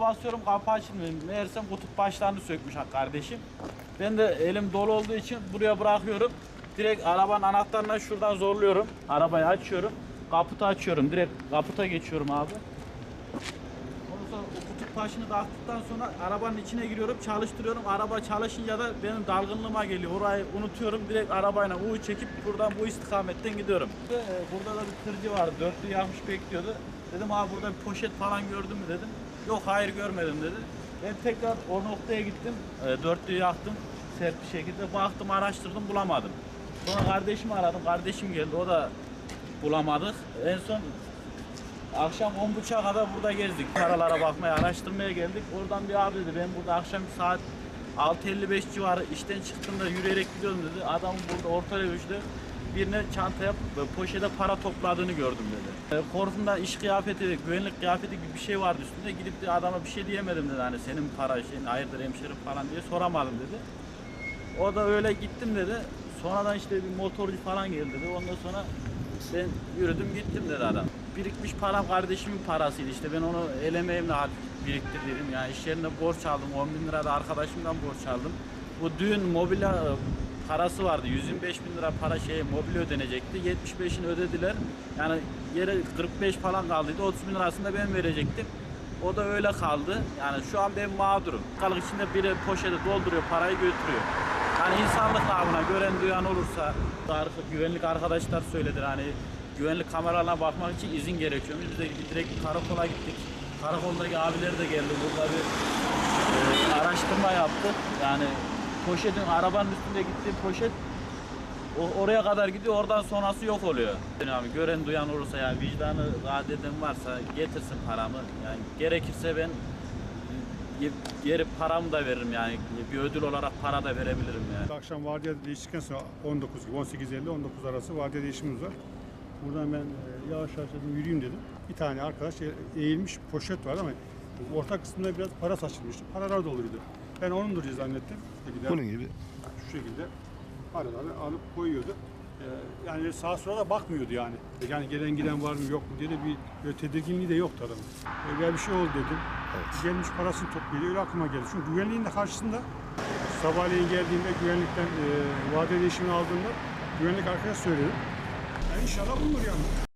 basıyorum kapı açılmıyor. Meğersem kutup başlarını sökmüş kardeşim. Ben de elim dolu olduğu için buraya bırakıyorum. Direkt arabanın anahtarına şuradan zorluyorum. Arabayı açıyorum. Kaputu açıyorum. Direkt kaputa geçiyorum abi. Ondan sonra kutup başını taktıktan sonra arabanın içine giriyorum, çalıştırıyorum. Araba çalışınca da benim dalgınlığıma geliyor. Orayı unutuyorum. Direkt arabayla U çekip buradan bu istikametten gidiyorum. Ee, Burada da bir tırcı vardı. Dörtlü yakmış bekliyordu. Dedim abi burada bir poşet falan gördün mü dedim. Yok hayır görmedim dedi. Ben tekrar o noktaya gittim. E, dörtlüyü yaktım. Sert bir şekilde baktım araştırdım bulamadım. Sonra kardeşimi aradım. Kardeşim geldi. O da bulamadık. En son Akşam 10.30'a kadar burada gezdik. Paralara bakmaya, araştırmaya geldik. Oradan bir abi dedi ben burada akşam saat 6.55 civarı işten çıktığımda yürüyerek gidiyorum dedi. Adam burada orta revüşte birine çantaya poşete para topladığını gördüm dedi. E, korkumdan iş kıyafeti, güvenlik kıyafeti gibi bir şey vardı üstünde. Gidip de adama bir şey diyemedim dedi. Hani senin para şeyin hayırdır hemşerim falan diye soramadım dedi. O da öyle gittim dedi. Sonradan işte bir motorcu falan geldi dedi. Ondan sonra ben yürüdüm gittim dedi adam. Birikmiş param kardeşimin parasıydı işte ben onu el emeğimle hafif biriktirdim. Yani iş yerinde borç aldım. 10 bin lira da arkadaşımdan borç aldım. Bu düğün mobilya e, parası vardı. 125 bin lira para şey mobilya ödenecekti. 75'ini ödediler. Yani yere 45 falan kaldıydı. 30 bin lirasını da ben verecektim. O da öyle kaldı. Yani şu an ben mağdurum. Kalık içinde biri poşeti dolduruyor, parayı götürüyor. Hani insanlık namına gören duyan olursa güvenlik arkadaşlar söyledi hani güvenlik kameralarına bakmak için izin gerekiyormuş. Biz de direkt karakola gittik. Karakoldaki abiler de geldi. Burada bir e, araştırma yaptık. Yani poşetin arabanın üstünde gittiği poşet o, oraya kadar gidiyor oradan sonrası yok oluyor. Yani abi gören duyan olursa yani vicdanı rahat eden varsa getirsin paramı. Yani gerekirse ben e, geri paramı da veririm yani bir ödül olarak para da verebilirim yani. Akşam vardiya değiştikten sonra 19 gibi 18.50-19 arası vardiya değişimimiz var. Buradan ben e, yavaş yavaş dedim yürüyeyim dedim. Bir tane arkadaş e- eğilmiş poşet vardı ama orta kısmında biraz para saçılmıştı. Paralar doluydu. Ben onundur diye zannettim. İşte gider, Bunun gibi. Şu şekilde paraları alıp koyuyordu. E, yani sağa sola da bakmıyordu yani. Yani gelen giden var mı yok mu diye de bir böyle tedirginliği de yoktu adamın. E, böyle bir şey oldu dedim. Gelmiş parasını topluyordu. Öyle aklıma geldi. Çünkü güvenliğin de karşısında sabahleyin geldiğimde güvenlikten e, vade değişimini aldığımda güvenlik arkadaş söyledi. Yani inşallah bulur yani.